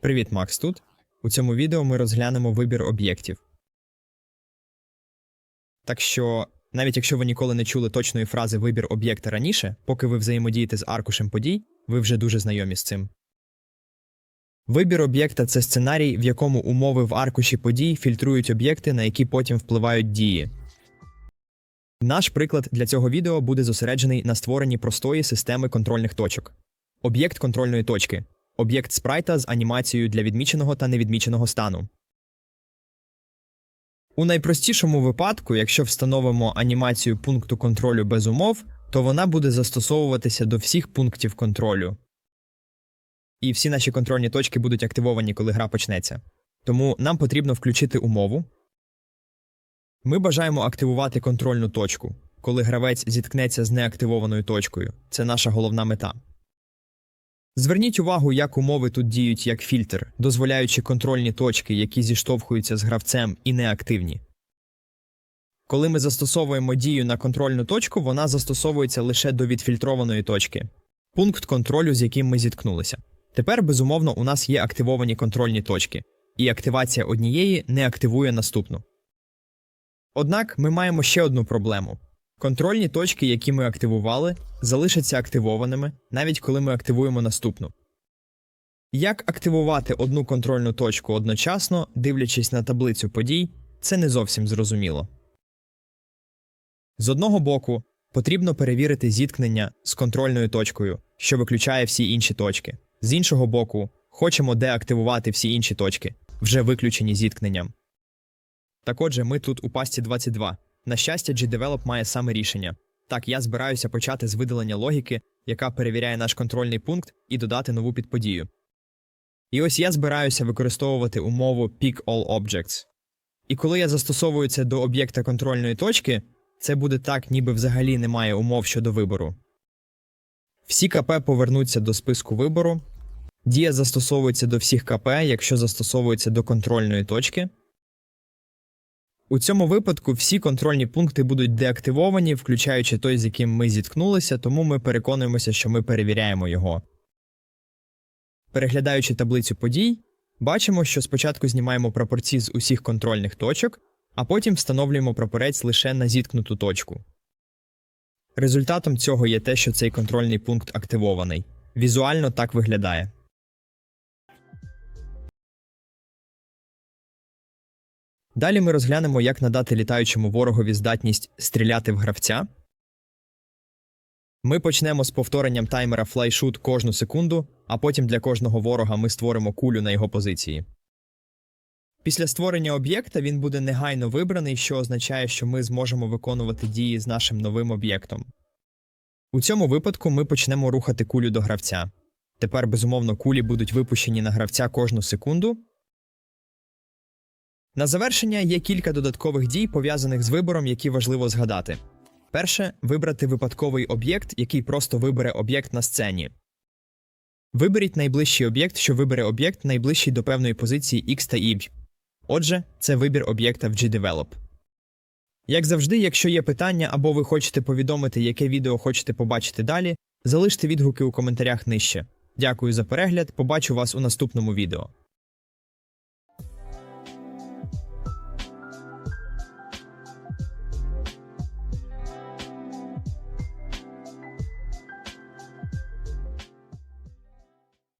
Привіт, Макс тут. У цьому відео ми розглянемо вибір об'єктів. Так що, навіть якщо ви ніколи не чули точної фрази вибір об'єкта раніше, поки ви взаємодієте з аркушем подій, ви вже дуже знайомі з цим. Вибір об'єкта це сценарій, в якому умови в аркуші подій фільтрують об'єкти, на які потім впливають дії. Наш приклад для цього відео буде зосереджений на створенні простої системи контрольних точок. Об'єкт контрольної точки об'єкт спрайта з анімацією для відміченого та невідміченого стану. У найпростішому випадку, якщо встановимо анімацію пункту контролю без умов, то вона буде застосовуватися до всіх пунктів контролю. І всі наші контрольні точки будуть активовані, коли гра почнеться. Тому нам потрібно включити умову. Ми бажаємо активувати контрольну точку, коли гравець зіткнеться з неактивованою точкою. Це наша головна мета. Зверніть увагу, як умови тут діють як фільтр, дозволяючи контрольні точки, які зіштовхуються з гравцем і неактивні. Коли ми застосовуємо дію на контрольну точку, вона застосовується лише до відфільтрованої точки пункт контролю, з яким ми зіткнулися. Тепер, безумовно, у нас є активовані контрольні точки, і активація однієї не активує наступну. Однак ми маємо ще одну проблему. Контрольні точки, які ми активували, залишаться активованими, навіть коли ми активуємо наступну. Як активувати одну контрольну точку одночасно, дивлячись на таблицю подій, це не зовсім зрозуміло. З одного боку, потрібно перевірити зіткнення з контрольною точкою, що виключає всі інші точки. З іншого боку, хочемо деактивувати всі інші точки, вже виключені зіткненням. Так отже, ми тут у пасті 22. На щастя, GDevelop має саме рішення. Так, я збираюся почати з видалення логіки, яка перевіряє наш контрольний пункт, і додати нову підподію. І ось я збираюся використовувати умову Pick All Objects. І коли я застосовую це до об'єкта контрольної точки, це буде так, ніби взагалі немає умов щодо вибору. Всі КП повернуться до списку вибору. Дія застосовується до всіх КП, якщо застосовується до контрольної точки. У цьому випадку всі контрольні пункти будуть деактивовані, включаючи той, з яким ми зіткнулися, тому ми переконуємося, що ми перевіряємо його. Переглядаючи таблицю подій, бачимо, що спочатку знімаємо прапорці з усіх контрольних точок, а потім встановлюємо прапорець лише на зіткнуту точку. Результатом цього є те, що цей контрольний пункт активований. Візуально так виглядає. Далі ми розглянемо, як надати літаючому ворогові здатність стріляти в гравця. Ми почнемо з повторенням таймера флайшут кожну секунду, а потім для кожного ворога ми створимо кулю на його позиції. Після створення об'єкта він буде негайно вибраний, що означає, що ми зможемо виконувати дії з нашим новим об'єктом. У цьому випадку ми почнемо рухати кулю до гравця. Тепер, безумовно, кулі будуть випущені на гравця кожну секунду. На завершення є кілька додаткових дій, пов'язаних з вибором, які важливо згадати. Перше вибрати випадковий об'єкт, який просто вибере об'єкт на сцені. Виберіть найближчий об'єкт, що вибере об'єкт найближчий до певної позиції X та Y. Отже, це вибір об'єкта в GDevelop. Як завжди, якщо є питання або ви хочете повідомити, яке відео хочете побачити далі, залиште відгуки у коментарях нижче. Дякую за перегляд, побачу вас у наступному відео.